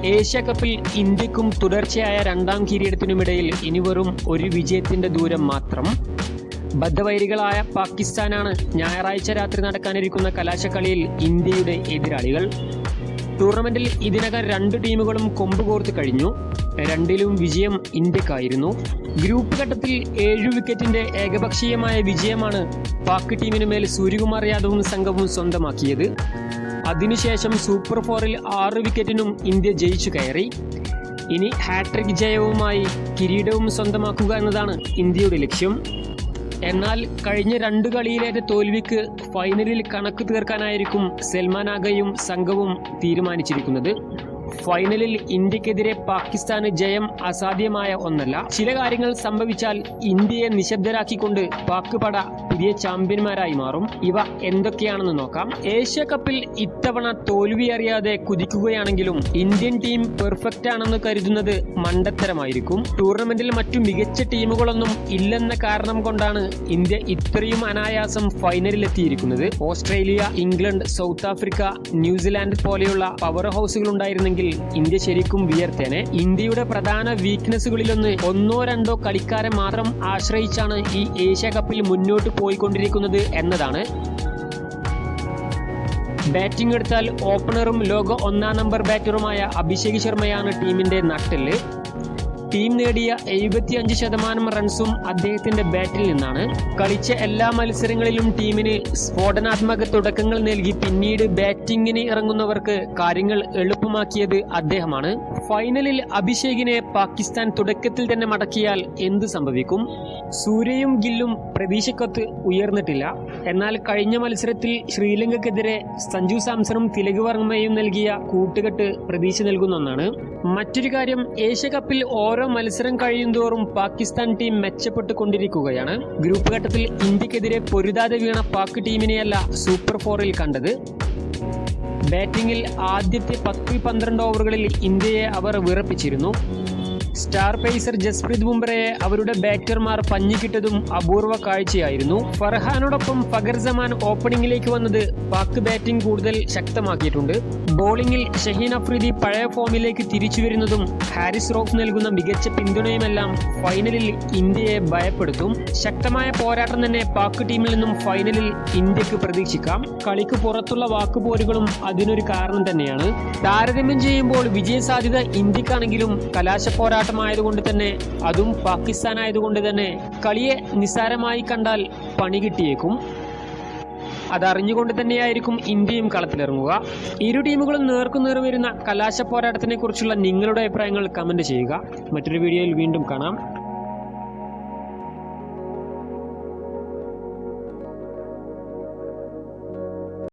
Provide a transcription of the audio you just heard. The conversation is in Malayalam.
ഏഷ്യ കപ്പിൽ ഇന്ത്യക്കും തുടർച്ചയായ രണ്ടാം കിരീടത്തിനുമിടയിൽ ഇനി വെറും ഒരു വിജയത്തിന്റെ ദൂരം മാത്രം. ബദ്ധവൈരികളായ പാകിസ്ഥാനാണ് ഞായറാഴ്ച രാത്രി നടക്കാനിരിക്കുന്ന കലാശക്കളിയിൽ ഇന്ത്യയുടെ എതിരാളികൾ. ടൂർണമെന്റിൽ ഇതിനകം രണ്ട് ടീമുകളും കൊമ്പ് കോർത്ത് കഴിഞ്ഞു. രണ്ടിലും വിജയം ഇന്ത്യക്കായിരുന്നു. ഗ്രൂപ്പ് ഘട്ടത്തിൽ ഏഴു വിക്കറ്റിന്റെ ഏകപക്ഷീയമായ വിജയമാണ് പാക് ടീമിനു മേൽ സൂര്യകുമാർ യാദവും സംഘവും സ്വന്തമാക്കിയത്. അതിനുശേഷം സൂപ്പർ ഫോറിൽ ആറ് വിക്കറ്റിനും ഇന്ത്യ ജയിച്ചു കയറി. ഇനി ഹാട്രിക് ജയവുമായി കിരീടവും സ്വന്തമാക്കുക എന്നതാണ് ഇന്ത്യയുടെ ലക്ഷ്യം. എന്നാൽ കഴിഞ്ഞ രണ്ട് കളിയിലേറ്റ തോൽവിക്ക് ഫൈനലിൽ കണക്ക് തീർക്കാനായിരിക്കും സൽമാൻ ആഗയും സംഘവും തീരുമാനിച്ചിരിക്കുന്നത്. ഫൈനലിൽ ഇന്ത്യക്കെതിരെ പാകിസ്ഥാന് ജയം അസാധ്യമായ ഒന്നല്ല. ചില കാര്യങ്ങൾ സംഭവിച്ചാൽ ഇന്ത്യയെ നിശബ്ദരാക്കിക്കൊണ്ട് പാക് പട പുതിയ ചാമ്പ്യന്മാരായി മാറും. ഇവ എന്തൊക്കെയാണെന്ന് നോക്കാം. ഏഷ്യ കപ്പിൽ ഇത്തവണ തോൽവി അറിയാതെ കുതിക്കുകയാണെങ്കിലും ഇന്ത്യൻ ടീം പെർഫെക്റ്റ് ആണെന്ന് കരുതുന്നത് മണ്ടത്തരമായിരിക്കും. ടൂർണമെന്റിൽ മറ്റു മികച്ച ടീമുകളൊന്നും ഇല്ലെന്ന കാരണം കൊണ്ടാണ് ഇന്ത്യ ഇത്രയും അനായാസം ഫൈനലിൽ എത്തിയിരിക്കുന്നത് Australia England South Africa New Zealand പോലെയുള്ള പവർ ഹൗസുകൾ ഉണ്ടായിരുന്നെങ്കിൽ ഇന്ത്യ ശരിക്കും വിയർത്തേനെ. ഇന്ത്യയുടെ പ്രധാന വീക്ക്നെസ്സുകളിലൊന്ന് ഒന്നോ രണ്ടോ കളിക്കാരെ മാത്രം ആശ്രയിച്ചാണ് ഈ ഏഷ്യ കപ്പിൽ മുന്നോട്ട് പോയിക്കൊണ്ടിരിക്കുന്നത് എന്നതാണ്. ബാറ്റിംഗ് എടുത്താൽ ഓപ്പണറും ലോക ഒന്നാം നമ്പർ ബാറ്ററുമായ അഭിഷേക് ശർമ്മയാണ് ടീമിന്റെ നട്ടെല്ല്. ടീം നേടിയ എഴുപത്തിയഞ്ച് ശതമാനം റൺസും അദ്ദേഹത്തിന്റെ ബാറ്റിൽ നിന്നാണ്. കളിച്ച എല്ലാ മത്സരങ്ങളിലും ടീമിന് സ്ഫോടനാത്മക തുടക്കങ്ങൾ നൽകി പിന്നീട് ബാറ്റിംഗിന് ഇറങ്ങുന്നവർക്ക് കാര്യങ്ങൾ എളുപ്പമാക്കിയത് അദ്ദേഹമാണ്. ഫൈനലിൽ അഭിഷേകിനെ പാകിസ്ഥാൻ തുടക്കത്തിൽ തന്നെ മടക്കിയാൽ എന്ത് സംഭവിക്കും? സൂര്യയും ഗില്ലും പ്രതീക്ഷക്കത്ത് ഉയർന്നിട്ടില്ല. എന്നാൽ കഴിഞ്ഞ മത്സരത്തിൽ ശ്രീലങ്കക്കെതിരെ സഞ്ജു സാംസണും തിലക് വർമ്മയും നൽകിയ കൂട്ടുകെട്ട് പ്രതീക്ഷ നൽകുന്ന ഒന്നാണ്. മറ്റൊരു കാര്യം ഏഷ്യ കപ്പിൽ ഓരോ മത്സരം കഴിയുന്തോറും പാകിസ്ഥാൻ ടീം മെച്ചപ്പെട്ടു കൊണ്ടിരിക്കുകയാണ് ഗ്രൂപ്പ് ഘട്ടത്തിൽ ഇന്ത്യക്കെതിരെ പൊരുതാതെ വീണ പാക് ടീമിനെയല്ല സൂപ്പർ ഫോറിൽ കണ്ടത്. ബാറ്റിംഗിൽ ആദ്യത്തെ പത്ത് പന്ത്രണ്ട് ഓവറുകളിൽ ഇന്ത്യയെ അവർ വിറപ്പിച്ചിരുന്നു. സ്റ്റാർ പേസർ ജസ്പ്രീത് ബുംറയെ അവരുടെ ബാറ്റർമാർ പഞ്ഞിക്കിട്ടതും അപൂർവ കാഴ്ചയായിരുന്നു. ഫർഹാനോടൊപ്പം ഫഗർ ജമാൻ ഓപ്പണിംഗിലേക്ക് വന്നത് പാക് ബാറ്റിംഗ് കൂടുതൽ ശക്തമാക്കിയിട്ടുണ്ട്. ബോളിംഗിൽ ഷഹീൻ അഫ്രീദി പഴയ ഫോമിലേക്ക് തിരിച്ചു വരുന്നതും ഹാരിസ് റോഫ് നൽകുന്ന മികച്ച പിന്തുണയുമെല്ലാം ഫൈനലിൽ ഇന്ത്യയെ ഭയപ്പെടുത്തും. ശക്തമായ പോരാട്ടം തന്നെ പാക് ടീമിൽ നിന്നും ഫൈനലിൽ ഇന്ത്യയ്ക്ക് പ്രതീക്ഷിക്കാം. കളിക്ക് പുറത്തുള്ള വാക്കുപോരുകളും അതിനൊരു കാരണം തന്നെയാണ്. താരതമ്യം ചെയ്യുമ്പോൾ വിജയ സാധ്യത ഇന്ത്യക്കാണെങ്കിലും കലാശ പോരാട്ടമായതുകൊണ്ട് തന്നെ അതും പാകിസ്ഥാൻ ആയതുകൊണ്ട് തന്നെ കളിയെ നിസ്സാരമായി കണ്ടാൽ പണി കിട്ടിയേക്കും. അതറിഞ്ഞുകൊണ്ട് തന്നെയായിരിക്കും ഇന്ത്യയും കളത്തിലിറങ്ങുക. ഇരു ടീമുകളും നേർക്കുനേർ വരുന്ന കലാശ പോരാട്ടത്തിനെ കുറിച്ചുള്ള നിങ്ങളുടെ അഭിപ്രായങ്ങൾ കമന്റ് ചെയ്യുക. മറ്റൊരു വീഡിയോയിൽ വീണ്ടും കാണാം.